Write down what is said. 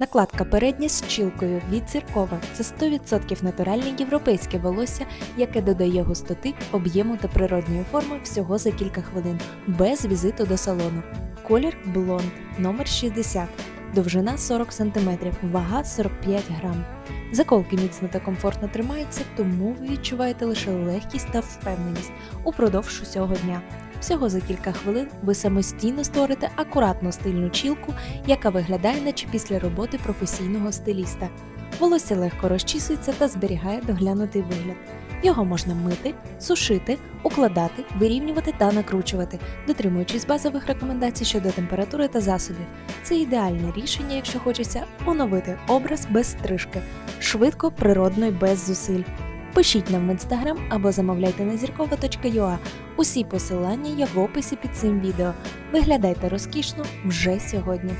Накладка передня з чілкою від зіркова це 100% натуральне європейське волосся, яке додає густоти, об'єму та природньої форми всього за кілька хвилин, без візиту до салону. Колір блонд, номер 60, довжина 40 см, вага 45 грам. Заколки міцно та комфортно тримаються, тому ви відчуваєте лише легкість та впевненість упродовж усього дня. Всього за кілька хвилин ви самостійно створите акуратну стильну чілку, яка виглядає, наче після роботи професійного стиліста. Волосся легко розчісується та зберігає доглянутий вигляд. Його можна мити, сушити, укладати, вирівнювати та накручувати, дотримуючись базових рекомендацій щодо температури та засобів. Це ідеальне рішення, якщо хочеться оновити образ без стрижки, швидко, природно і без зусиль. Пишіть нам в інстаграм або замовляйте на зіркова.юа. Усі посилання є в описі під цим відео. Виглядайте розкішно вже сьогодні.